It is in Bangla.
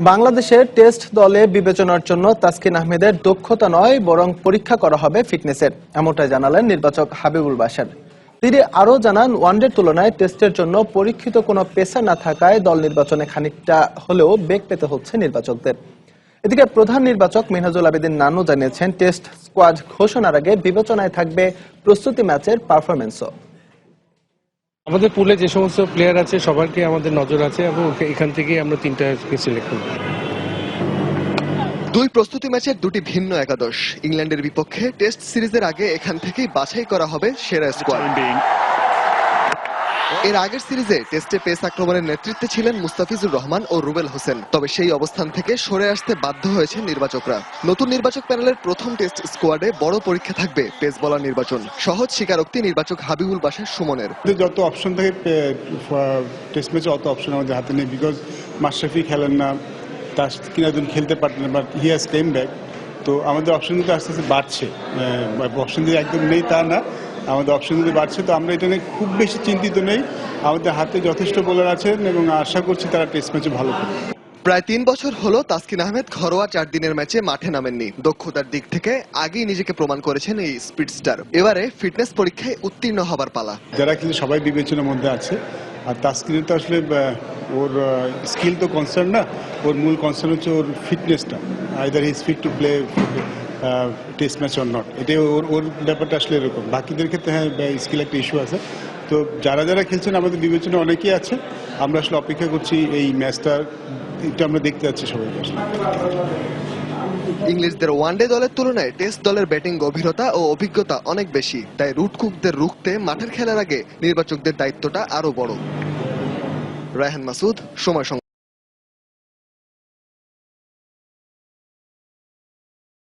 বাংলাদেশের টেস্ট দলে বিবেচনার জন্য তাসকিন আহমেদের দক্ষতা নয়, বরং পরীক্ষা করা হবে ফিটনেসের, এমনটাই জানালেন নির্বাচক হাবিবুল বাশার। তিনি আরও জানান ওয়ানডের তুলনায় টেস্টের জন্য পরীক্ষিত কোনো পেশা না থাকায় দল নির্বাচনে খানিকটা হলেও বেগ পেতে হচ্ছে নির্বাচকদের। এদিকে প্রধান নির্বাচক মিনহাজুল আবেদিন নানু জানিয়েছেন, টেস্ট স্কোয়াড ঘোষণার আগে বিবেচনায় থাকবে প্রস্তুতি ম্যাচের পারফরমেন্সও আমাদের পুলে যে সমস্ত প্লেয়ার আছে, সবারকে আমাদের নজর আছে এবং এখান থেকেই আমরা তিনটাকে সিলেক্ট করব। দুই প্রস্তুতি ম্যাচের দুটি ভিন্ন একাদশ। ইংল্যান্ডের বিপক্ষে টেস্ট সিরিজের আগে এখান থেকেই বাছাই করা হবে সেরা স্কোয়াড এর আগের সিরিজে টেস্টে পেস আক্রমণের নেতৃত্বে ছিলেন মুস্তাফিজুর রহমান ও রুবেল হোসেন। তবে সেই অবস্থান থেকে সরে আসতে বাধ্য হয়েছে নির্বাচকরা। নতুন নির্বাচক প্যানেলের প্রথম টেস্ট স্কোয়াডে বড় পরীক্ষা থাকবে পেস বলার নির্বাচন। সহজ স্বীকারোক্তি নির্বাচক হাবিবুল বাসার সুমনের। যত অপশন থাকে টেস্ট ম্যাচে অত অপশন আমাদের হাতে নেই বিকজ মাশরাফি খেলেন না, তার কিনা একজন খেলতে পারতেন but he has came back তো আমাদের অপশন কিন্তু আস্তে আস্তে বাড়ছে। অপশন যদি একদম নেই তা না। আমাদের অপশন যদি বাড়ছে তো আমরা এটা নিয়ে খুব বেশি চিন্তিত নেই। আমাদের হাতে যথেষ্ট বোলার আছেন এবং আশা করছি তারা টেস্ট ম্যাচে ভালো করবে। প্রায় তিন বছর হলো তাসকিন আহমেদ ঘরোয়া চার দিনের ম্যাচে মাঠে নামেননি। দক্ষতার দিক থেকে আগেই নিজেকে প্রমাণ করেছেন এই স্পিড স্টার এবারে ফিটনেস পরীক্ষায় উত্তীর্ণ হবার পালা। যারা কিন্তু সবাই বিবেচনার মধ্যে আছে আর তাস্কিনের তো আসলে ওর স্কিল তো কনসার্ন না। ওর মূল কনসার্ন হচ্ছে ওর ফিটনেসটা either his fit to play test match or not এটাই ওর ওর ব্যাপারটা আসলে এরকম। বাকিদের ক্ষেত্রে হ্যাঁ স্কিল একটা ইস্যু আছে। তো যারা যারা খেলছেন, আমাদের বিবেচনা অনেকেই আছে। আমরা আসলে অপেক্ষা করছি এই ম্যাচটা এটা আমরা দেখতে যাচ্ছি সবাইকে আসলে ইংলিশদের ওয়ানডে দলের তুলনায় টেস্ট দলের ব্যাটিং গভীরতা ও অভিজ্ঞতা অনেক বেশি। তাই রুট কুকদের রুখতে মাঠের খেলার আগে নির্বাচকদের দায়িত্বটা আরও বড়। রায়হান মাসুদ, সময়